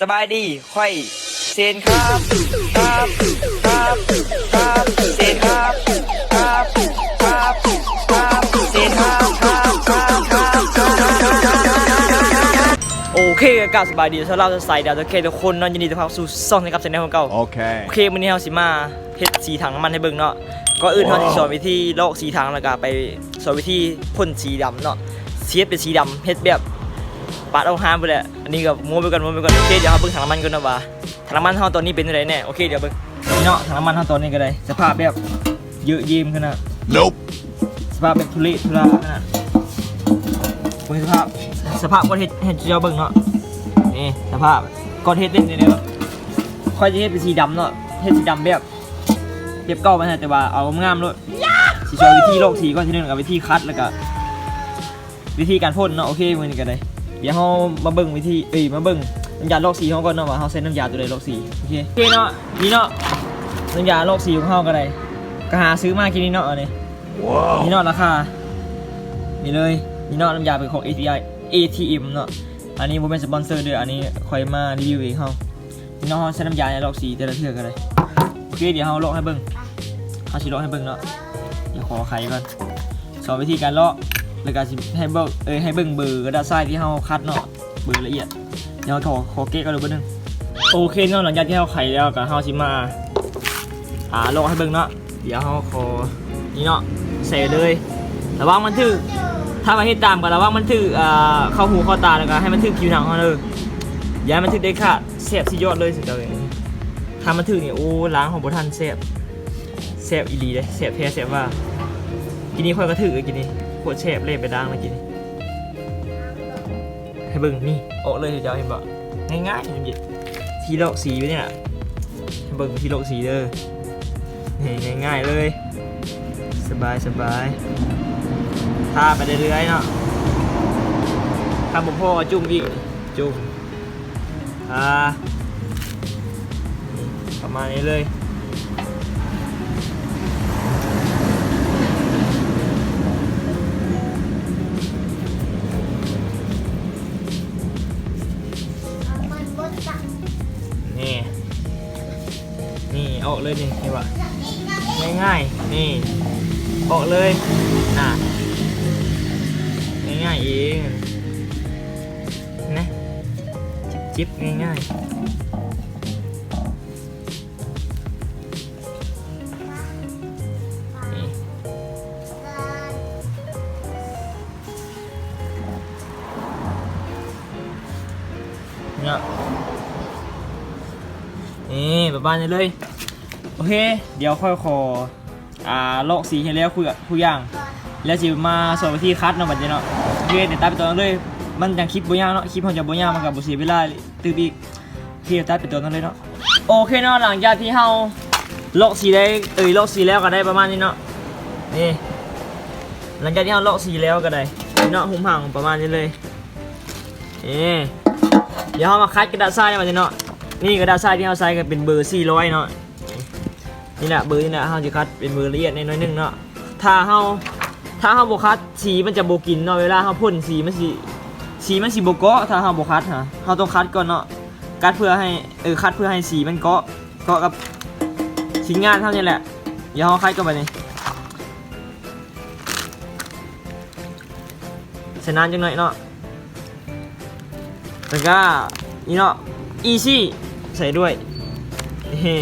สบายดีค่อยเซนครับครับครับครับเซนครับครับครับครับเซนครับครับครับครับครับโอเคกาสบายดีสำหรับใส่ดาวโอเคทุกคนนาะยินดีต้อนรับสู่ซ่องนะครับเซนของเก่า Okay. โอเคมื้อนี้เฮาสิมาเฮ็ดสีถังน้ำมันให้เบิ่งเนาะก็อื่นเฮาสิสอนวิธีลอกสีถังแล้วก็ไปสอนวิธีพ่นสีดำเนาะเสียดเป็นสีดำเฮ็ดแบบ ปาดเอาหามไปแหละอันนี้ก็ม้วนไปก่อนม้วนไปก่อนโอเคเดี๋ยวเฮาเบิ่งถังน้ำมันก่อนเนาะว่าถังน้ำมันเฮาตอนนี้เป็นจังไดแน่โอเคเดี๋ยวเบิ่งนี่เนาะถังน้ำมันเฮาตอนนี้ก็ได้สภาพแบบเยอะเยิ้มขนาด Nope. สภาพแบบทุเรศทุราขนาดเบิ่งสภาพสภาพก้อนเฮ็ดเฮ็ดเจ้าเบิ่งเนาะนี่สภาพก้อนเฮ็ดเล่นนี่เนาะค่อยจะเฮ็ดเป็นสีดำเนาะเฮ็ดสีดำแบบเรียบเก่ามันแต่ว่าเอางามๆเลยสีชอยวิธีโลกสีก่อนที่หนึงกับวิธีคัดแล้วก็วิธีการพ่นเนาะโอเคมื้อนี้ก็ได้ เดี๋ยวเฮามาเบิ่งวิธีเอ้ยมาเบิ่งน้ำยาโลกสีของเฮาก่อนเนาะว่าเฮาใช้น้ำยาตัวใดโลกสีโอเคโอเคเนาะนี่เนาะน้ำยาโลกสีของเฮาก็ได้ก็หาซื้อมากินนี่เนาะอันนี้ Whoa. นี่เนาะราคานี่เลยนี่เนาะน้ำยาเป็นของ ATI ATM เนาะอันนี้ผมเป็นสปอนเซอร์เด้ออันนี้คอยมารีวิวเองเฮานี่เนาะเฮาใช้น้ำยาในลอกสีแต่ละเทื่อกันเลยโอเคเดี๋ยวเฮาลอกให้เบิ่งเฮาสิลอกให้เบิ่งเนาะเดี๋ยวขอไขก่อนสอนวิธีการลอก แล้วก็สิให้เบิ่งเอ้ยให้เบิ่งเบอร์กระดาษทรายที่เฮาคัดเนาะเบอร์ละเอียดเดี๋ยวขอขอเก๊กกันดูเบิ่งนึงโอเคเนาะหลังจากที่เฮาไขแล้วก็เฮาสิมาหาลอกให้เบิ่งเนาะเดี๋ยวเฮาขอนี่เนาะใส่เลยระวังมันถือถ้ามาเฮ็ดตามกันระวังมันถืออ่าเข้าหูเข้าตาแล้วก็ให้มันถือผิวหนังเขาเลยอย่าให้มันถือได้ขาดแสบสิยอดเลยสุดยอดเลยถ้ามันถือเนี่ยโอ้ล้างของบ่ทันแสบแสบอีหลีเลยแสบแท้แสบว่ากินนี้ค่อยก็ถือกินนี้ โคตรแสบเลยไปล้างแล้วกินนี้ให้เบิ่งนี่โอะเลยสุดยอดเห็นบ่ง่ายๆอย่างนี้ทีโลกสีไปเนี่ยให้เบิ่งทีโลกสีเด้อนี่ง่ายๆเลย สบายสบายทาไปเรื่อยๆเนาะถ้าผมพ่อจุ่มอีกจุ่มอ่าประมาณนี้เลย นี่เอาออกเลยนี่เห็นปะง่ายๆนี่ออกเลยน่ะง่ายๆเองนะจิบๆง่ายๆนี่เนี่ยนี่ประมานเลย โอเค เดี๋ยวค่อยขออ่าลอกสีให้แล้วคุยกับคุยย่าง แล้วจิมาสอนวิธีคัดเนาะบัดนี้เนาะโอเคเดี๋ยวตัดไปตัวนั้นเลย มันยังคลิปบ่ยาวเนาะคลิปของจะบ่ยาวมันกับบ่เสียเวลาตื่นอีกเคเดี๋ยวตัดไปตัวนั้นเลยเนาะโอเคเนาะหลังจากที่เฮาลอกสีได้เอ้ยลอกสีแล้วก็ได้ประมาณนี้เนาะนี่หลังจากที่เฮาลอกสีแล้วก็ได้เนาะหุ่มห่างประมาณนี้เลยนี่เดี๋ยวเฮามาคัดกระดาษทรายมาเนาะนี่กระดาษทรายที่เฮาใส่ก็เป็นเบอร์400เนาะ นี่แหละเบอร์นี่แหละเฮาจะคัดเป็นเบอร์ละเอียดในน้อยนึงเนาะถ้าเฮาถ้าเฮาบ่คัดสีมันจะบ่กินเนาะเวลาเฮาพ่นสีมันสิสีมันสิบ่เกาะถ้าเฮาบ่คัดฮะเฮาต้องคัดก่อนเนาะคัดเพื่อให้เออคัดเพื่อให้สีมันเกาะเกาะกับชิ้นงานเท่านี้แหละเดี๋ยวเฮาคัดก่อนไปนี่ใส่น้ำจังหน่อยเนาะแล้วก็นี่เนาะ easy ใส่ด้วยเฮ้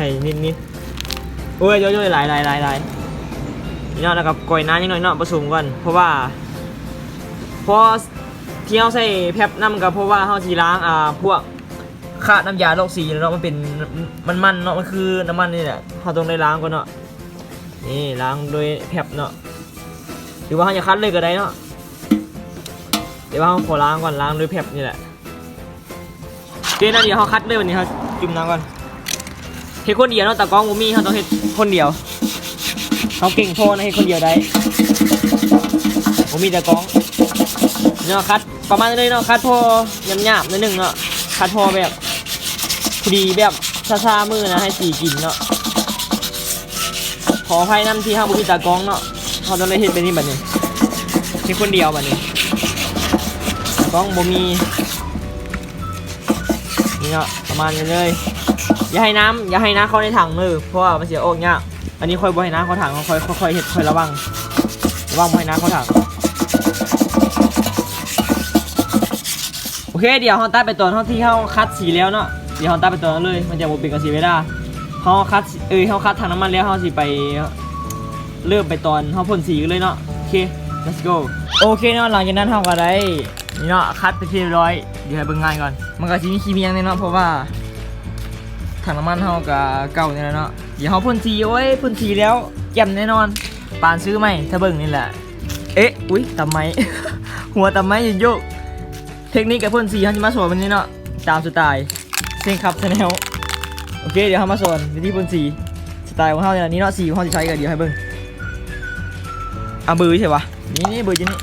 ใส่นิดนิดๆโอ้ยเยอะๆหลายหลายหลายหลายนี่เนาะแล้วกับก่อยน้ำนิดหน่อยเนาะผสมกันเพราะว่าเพราะที่เราใส่แพบน้ำกับเพราะว่าเราสีล้างอ่าพวกค่าน้ำยาโรคสีเนาะมันเป็นมันมันๆเนาะมันคือน้ำมันนี่แหละเราต้องได้ล้างก่อนเนาะนี่ล้างโดยแพบเนาะหรือว่าเราจะคัดเลยก็ได้เนาะเดี๋ยวเราขอล้างก่อนล้างด้วยแพบนี่แหละโอเคนะเดี๋ยวเราคัดเลยวันนี้เราจุ่มน้ำก่อน เฮ็ดคนเดียวเนาะแต่กล้องบ่มีเขาต้องเฮ็ดคนเดียวเขาเก่งโทนะเฮ็ดคนเดียวได้บ่มีแต่กล้องเนาะคัดประมาณนี้เนาะคัดพอหยาบๆนิดนึงเนาะคัดพอแบบพอดีแบบซาๆมือนะให้สีกินเนาะขออภัยนำที่เฮาบ่มีตากล้องเนาะเขาต้องเลยเฮ็ดเป็นนี่บัดนี้เฮ็ดคนเดียวบัดนี้ตากล้องบ่มีนี้เนาะประมาณนี้เลย อย่าให้น้ำอย่าให้น้ำเข้าในถังมือเพราะว่ามันเสียออกยากอันนี้ค่อยบ่ให้น้ำเข้าถังค่อยค่อยเห็ดค่อยระวังระวังบ่ให้น้ำเข้าถังโอเคเดี๋ยวเราตัดไปตอนเท่าที่เขาคัดสีแล้วเนาะเดี๋ยวเราตัดไปตอนนั้นเลย มันจะบ่เป็นกับสีเวลาเขาคัดเอ้ยเขาคัดถังน้ำมันแล้วเขาสิไปเริ่มไปตอนเขาพ่นสีกันเลยเนาะโอเค let's go โอเคเนาะหลังจากนั้นเขาก็ได้นี่เนาะคัดไปที่เรียบร้อยเดี๋ยวให้เบิ่งงานก่อน มันก็จะมีขี้เมียงเนาะเพราะว่า ถังน้ำมันเฮากับเก่าเนี่ยแหละเนาะเดี๋ยวเฮาพ่นสีโอ้ยพ่นสีแล้วแจ่มแน่นอนปานซื้อไหมถ้าเบิ่งนี่แหละ เอ๊ะอุ้ยตำไม หัวตำไมยืนโยก เทคนิคกับพ่นสีเฮาจะมาสอนวันนี้เนาะตามสไตล์เซ็งครับชาแนลโอเคเดี๋ยวเฮามาสอนวิธีพ่นสีสไตล์ของเฮาเนี่ยนี่เนาะสีของเฮาจะใช้กันเดี๋ยวให้เบิ่งอะเบอร์ใช่ปะนี่นี่เบอร์จะนี่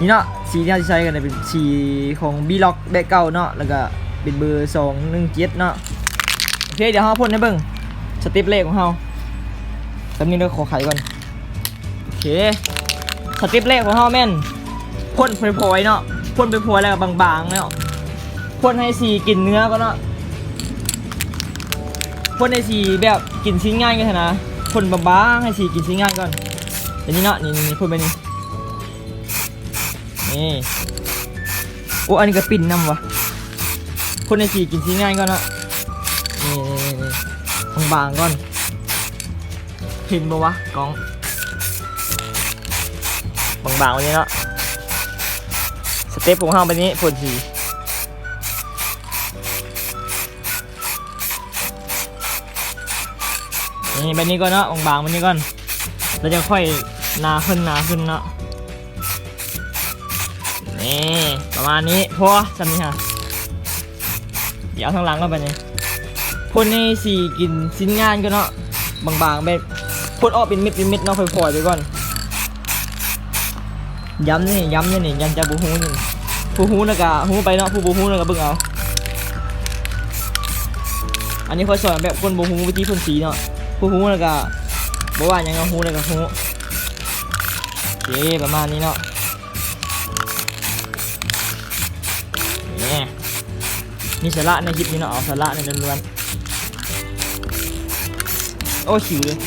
นี่เนาะสีที่เฮาจะใช้กันเนี่ยเป็นสีของบีล็อกแบบเก่าเนาะแล้วก็ เป็นเบอร์สองหนึ่งเจ็ดเนาะโอเคเดี๋ยวเราพ่นให้เบิ่งสติปเลขของเราแป๊บนึงเดี๋ยวขอไขก่อนโอเคสติปเลขของเราแม่นพ่นพลอยๆเนาะพ่นพลอยๆแล้วก็บางๆเนาะพ่นให้สีกลิ่นเนื้อก็เนาะพ่นให้สีแบบกลิ่นชิ้นง่ายกันเถอะนะพ่นบางๆให้สีกลิ่นชิ้นง่ายก่อนอันนี้เนาะนี่นี่พ่นไปนี่นี่โอ้อันนี้ก็ปิ่นน้ำวะ พ่นให้สีกินชิ้นง่ายก่อนเนาะนี่นี่นี่บางๆก่อนเห็นปะวะกล้องบางๆวันนี้เนาะสเต็ปของห้างไปนี้ผลสีนี่แบบนี้ก่อนเนาะบางๆแบบนี้ก่อนแล้วจะค่อยหนาขึ้นหนาขึ้นเนาะนี่ประมาณนี้พอจำนี้ค่ะ เดี๋ยวเอาข้างหลังก็ไปนี่พ่นให้สีกินชิ้นงานก็เนาะบางๆแบบพ่นออกเป็นเม็ดเป็นเม็ดเนาะค่อยๆไปก่อนย้ำนี่ย้ำนี่นี่ย้ำจากบูฮูนี่ผู้ฮูแล้วก็ฮูไปเนาะผู้บูฮูแล้วก็เบิ่งเอาอันนี้ค่อยสอนแบบคนบูฮูวิธีพ่นสีเนาะผู้ฮูแล้วก็บอกว่ายังเนาฮูแล้วก็ฮูโอเคประมาณนี้เนาะนี่ มีสาระในคลิปนี้เนาะเอาสาระในล้วนๆโอ้ชิวเลย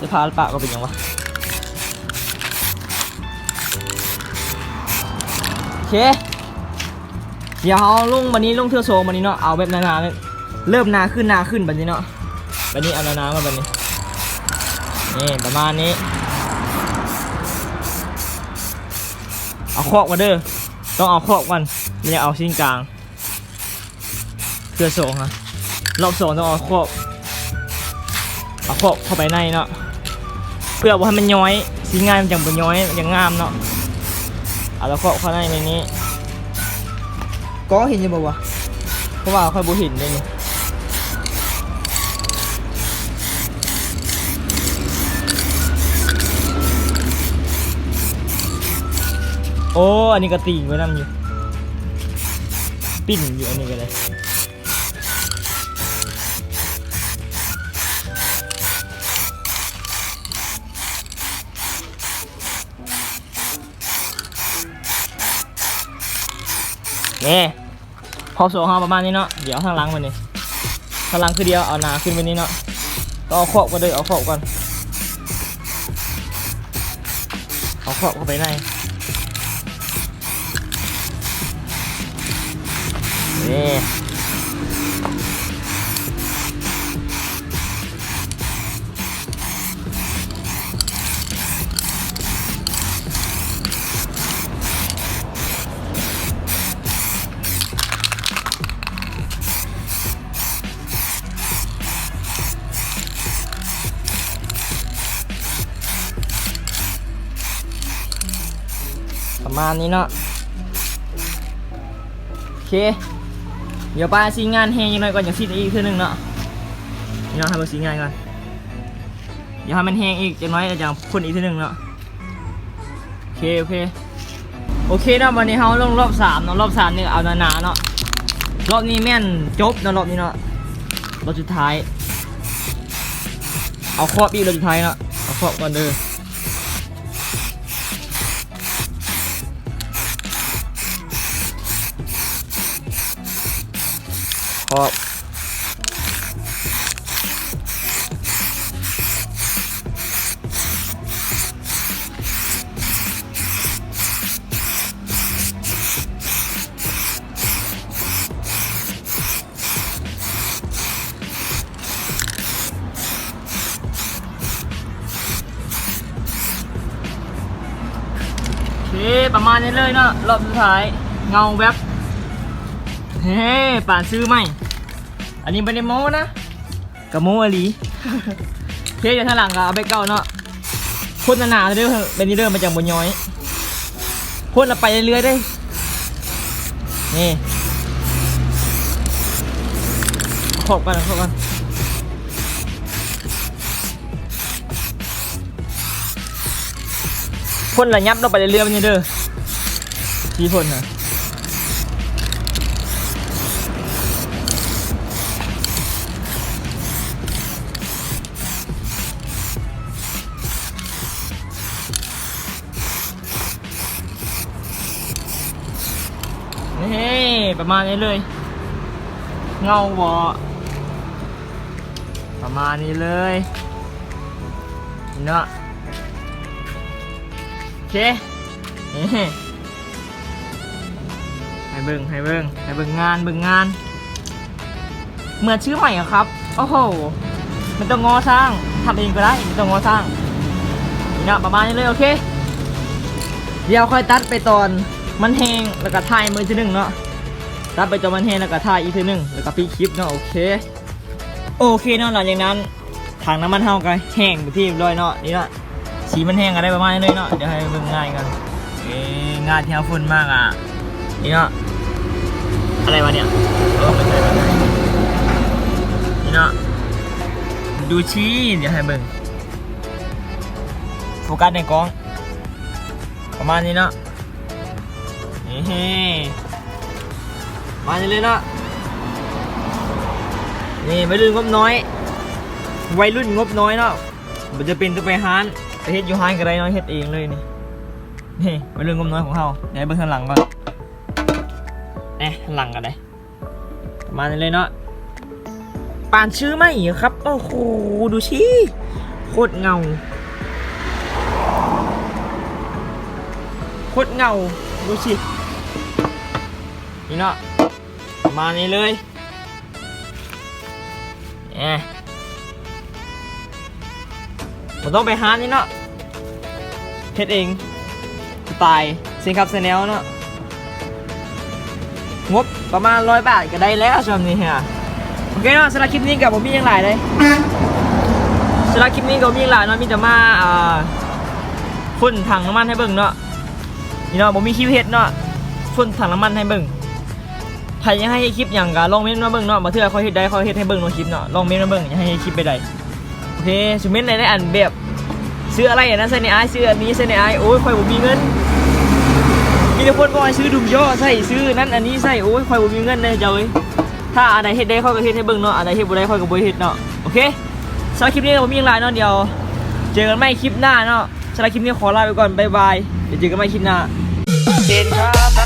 จะพาปากก็เป็นยังวะโอเคเดี๋ยวเอาลงวันนี้ลงเทือโซวันนี้เนาะเอาแบบนานๆเลยเริ่มนาขึ้นนาขึ้นแบบนี้เนาะแบบนี้เอานาๆมาแบบนี้นี่ประมาณนี้เอาคอกมาเด้อ ต้องเอาครอกมันไม่ยเอาชิ้นกลางเพื่อสองฮะรอบสองต้องเอาครอบเอาครอบเข้าไปในเนาะเพื่อว่าให้มันย้อยสีงามันจังบนย้อยมันยังงามเนาะเอาแล้วครอบเข้าในในนี้ก็เห็นยังบ่วะเพราะว่าค่อยบ่เห็นเลยนี่ โอ้ อันนี้ก็ตีไว้นํอยู่ ปิ้นอยู่อันนี้ก็เลยนี่พอโซ่ห้าประมาณนี้เนาะ เดี๋ยวข้างหลังมันนี่ข้างหลังคือเดียว เอาหนาขึ้นไปนี้เนาะต้องเอาขอบกันเลยเอาขอบก่อน เอาขอบเข้าไปใน นี่ประมาณนี้เนาะโอเค เดี๋ยวป้าซีงานแห้งยังไงก่อนอย่างซีดอีกเทื่อนึงเนาะนี่เนาะให้มันซีงานก่อนเดี๋ยวให้มันแห้งอีกจังน้อยจะพ่นอีกเทื่อนึงเนาะโอเคโอเคโอเคเนาะวันนี้เขาลงรอบสามเนาะรอบสามนี่เอาหนาๆเนาะรอบนี้แม่นจบเนาะรอบนี้เนาะรอบสุดท้าย เอาครอบอีกรอบสุดท้ายเนาะเอาครอบก่อนเด้อ ออกโอเคประมาณนี้เลยเนาะรอบสุดท้าย เงาแวบเฮ้ป่านซื้อไหม อันนี้ไม่ได้โม้นะกะโม้อหลีเพียอยู่ทางหลังก็เอาไปเก่าเนาะพ่นหนาๆเด้อเป็นนี่เด้อมาจากบนย้อยพ่นเอาไปเรื่อยๆได้นี่ขอบกันขอบกันพ่นระยับเราไปเรื่อยๆมันนี่เด้อที่พ่นนะ ประมาณนี้เลย เงาบอประมาณนี้เลยเนาะโอเคให้เบิ่งให้เบิ่งให้เบิ่งงานเบิ่งงาน เหมือนชื่อใหม่อะครับ โอ้โหมันต้องงอสร้างทำเองก็ได้ไม่ต้องงอสร้างนี่เนาะประมาณนี้เลยโอเค เดี๋ยวค่อยตัดไปตอนมันแห้งแล้วก็ถ่ายมือทีหนึ่งเนาะ ตัดไปตอมันแห้งแล้วก็ถ่าอีกทีหนึ่งแล้วก็พี่คลิปเนาะโอเค โอเคเนาะหลังจากนั้นถังน้ำมันเท่ากันแห้งไปนที่เรียบร้อยเนาะนี่เนาะสีมันแห้งอะไรประมาณนี้เลยเนาะเดี๋ยวให้เบิ่งง่ายกันเอ้งานที่เอาฝุ่นมากอะนี่เนาะอะไรวะเนี่ยเออไม่ใช่ไม่ใช่นี่เนาะดูชี้เดี๋ยวให้เบิ่งโฟกัสในกล้อง ประมาณนี้เนาะนี่ มาเลยเนาะนี่วัยรุ่นงบน้อย วัยรุ่นงบน้อยเนาะมันจะเป็นตัวไปฮานไปเฮ็ดอยู่ฮานก็ได้เนาะเฮ็ดเองเลยนี่นี่วัยรุ่นงบน้อยของเราเดี๋ยวให้เบิ่งข้างหลังก่อนนี่ข้างหลังกันเลยมาเลยเนาะปานชื่อไม่ครับโอ้โหดูชิโคตรเงาโคตรเงาดูสินี่เนาะ ประมาณนี้เลยเอ๊ะผมต้องไปหานี่เนาะเฮ็ดเองสไตล์เซนครับเซนแนลเนาะงบประมาณร้อยบาทก็ได้แล้วช่วงนี้ฮะโอเคเนาะสำหรับคลิปนี้กับผมมีอย่างไรเลยสำหรับคลิปนี้กับผมมีอย่างไรเนาะมีแต่มาอ่าพ่นถังน้ำมันให้เบิ่งเนาะนี่เนาะผมมีคลิปเฮ็ดเนาะพ่นถังน้ำมันให้เบิ่ง ใครยังให้คลิปอย่างกะลองเม้นมาเบิ่งเนาะมาเทื่อเขาเฮ็ดได้เขาเฮ็ดให้เบิ่งในคลิปเนาะลองเม้นมาเบิ่งอย่าให้คลิปไปได้โอเคสุเม้นในได้อันแบบซื้ออะไรอะนะใส่ในไอายซื้ออันนี้ใส่ในไอายโอ้ยข่อยบ่มีเงินมีแต่คนบอกให้ซื้อดุมย่อใส่ซื้อนั่นอันนี้ใส่โอ้ยข่อยบ่มีเงินเลยเจ้าเอ้ยถ้าอันไหนเฮ็ดได้ข่อยก็เฮ็ดให้เบิ่งเนาะอันไหนเฮ็ดบ่ได้ข่อยก็บ่เฮ็ดเนาะโอเคสำหรับคลิปนี้ผมมีอย่างไรเนาะเดี๋ยว เจอกันใหม่คลิปหน้าเนาะสำหรับคลิปนี้ขอลาไปก่อนบ๊ายบายเดี๋ยวเจอกันใหม่คลิปหน้าเห็นครับ